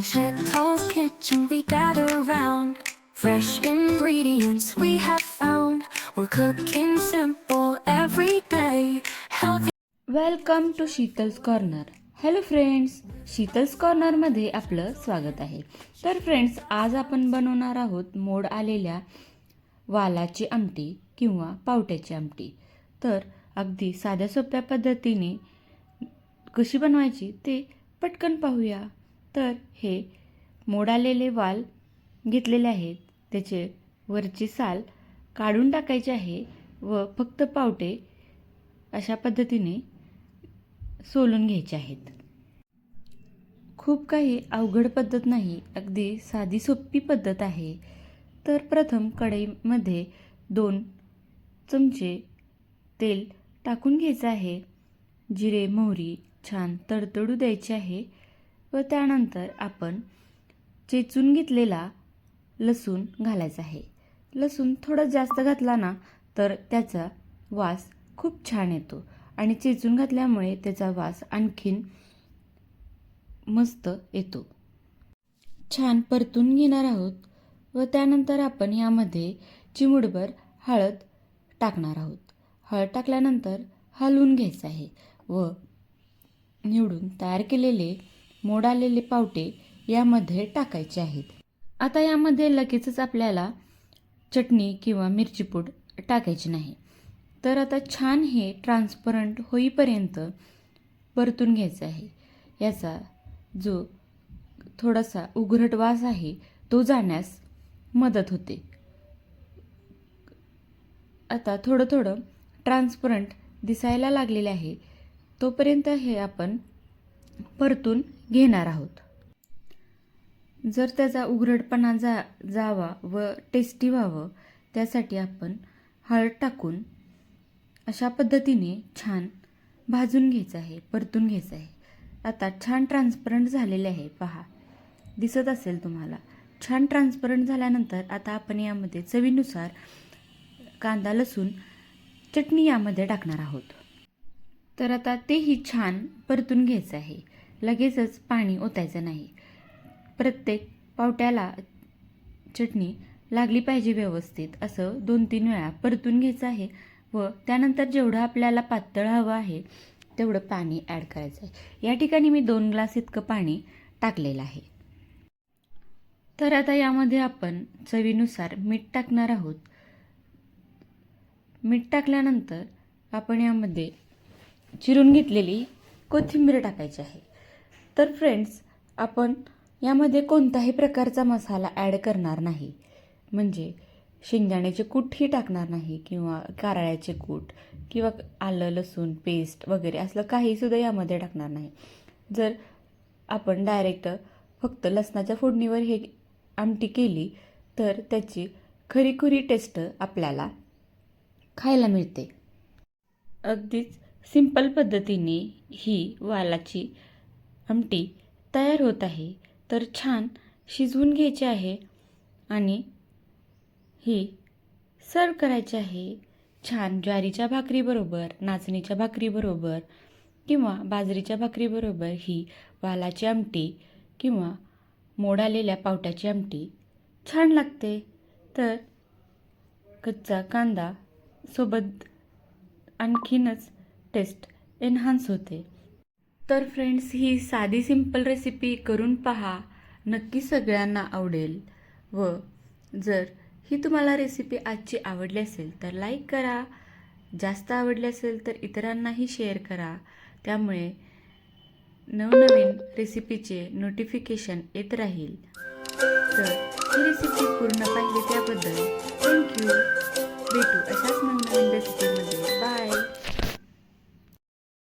In Chet's kitchen we gather round. Fresh ingredients we have found. We're cooking simple every day. Healthy. Welcome to Sheetal's Corner. Hello friends Sheetal's कॉर्नरमध्ये आपलं स्वागत आहे तर friends आज आपण बनवणार आहोत मोड आलेल्या वालाची आमटी किंवा पावट्याची आमटी तर अगदी साध्या सोप्या पद्धतीने कशी बनवायची ते पटकन पाहूया तर हे मोडालेले वाल घेतलेले आहेत. त्याचे वरची साल काढून टाकायचे आहे व फक्त पावटे अशा पद्धतीने सोलून घ्यायचे आहेत. खूप काही अवघड पद्धत नाही अगदी साधी सोपी पद्धत आहे. तर प्रथम कढईमध्ये दोन चमचे तेल टाकून घ्यायचं आहे. जिरे मोहरी छान तडतडू द्यायची आहे. व त्यानंतर आपण चेचून घेतलेला लसूण घालायचा आहे. लसूण थोडं जास्त घातला ना तर त्याचा वास खूप छान येतो. आणि चेचून घातल्यामुळे त्याचा वास आणखीन मस्त येतो. छान परतून घेणार आहोत व त्यानंतर आपण यामध्ये चिमुडभर हळद टाकणार आहोत. हळद टाकल्यानंतर हलवून घ्यायचं आहे व निवडून तयार केलेले मोडालेले पावटे यामध्ये टाकायचे आहेत. आता यामध्ये लगेचच आपल्याला चटणी किंवा मिरचीपूड टाकायची नाही. तर आता छान हे ट्रान्सपरंट होईपर्यंत परतून घ्यायचं आहे. याचा जो थोडासा उघरट वास आहे तो जाण्यास मदत होते. आता थोडं थोडं ट्रान्सपरंट दिसायला लागलेले आहे. तोपर्यंत हे आपण परतून घेणार आहोत. जर त्याचा उघडपणा जा जावा व टेस्टी व्हावं त्यासाठी आपण हळद टाकून अशा पद्धतीने छान भाजून घ्यायचं आहे परतून घ्यायचं आहे. आता छान ट्रान्सपरंट झालेले आहे पहा. दिसत असेल तुम्हाला. छान ट्रान्सपरंट झाल्यानंतर आता आपण यामध्ये चवीनुसार कांदा लसूण चटणी यामध्ये टाकणार आहोत. तर आता तेही छान परतून घ्यायचं आहे. लगेचच पाणी ओतायचं नाही. प्रत्येक पावट्याला चटणी लागली पाहिजे व्यवस्थित असं दोन तीन वेळा परतून घ्यायचं आहे व त्यानंतर जेवढं आपल्याला पातळ हवं आहे तेवढं पाणी ॲड करायचं आहे. या ठिकाणी मी दोन ग्लास इतकं पाणी टाकलेलं आहे. तर आता यामध्ये आपण चवीनुसार मीठ टाकणार आहोत. मीठ टाकल्यानंतर आपण यामध्ये चिरून घेतलेली कोथिंबीर टाकायची आहे. तर फ्रेंड्स आपण यामध्ये कोणताही प्रकारचा मसाला ॲड करणार नाही. म्हणजे शेंगदाण्याचे कूटही टाकणार नाही किंवा कारळ्याचे कूट किंवा आलं लसूण पेस्ट वगैरे असलं काहीसुद्धा यामध्ये टाकणार नाही. जर आपण डायरेक्ट फक्त लसणाच्या फोडणीवर हे आमटी केली तर त्याची खरीखुरी टेस्ट आपल्याला खायला मिळते. अगदीच सिंपल पद्धतीने ही वालाची आमटी तयार होत आहे. तर छान शिजवून घ्यायची आहे आणि ही सर्व करायची आहे. छान ज्वारीच्या भाकरीबरोबर नाचणीच्या भाकरीबरोबर किंवा बाजरीच्या भाकरीबरोबर ही वालाची आमटी किंवा मोड आलेल्या पावट्याची आमटी छान लागते. तर कच्चा कांदा सोबत आणखीनच टेस्ट एन्हान्स होते. तर फ्रेंड्स ही साधी सिंपल रेसिपी करून पहा. नक्की सगळ्यांना आवडेल. व जर ही तुम्हाला रेसिपी आजची आवडली असेल तर लाईक करा. जास्त आवडली असेल तर इतरांनाही शेअर करा. त्यामुळे नवनवीन रेसिपीचे नोटिफिकेशन येत राहील. तर ही रेसिपी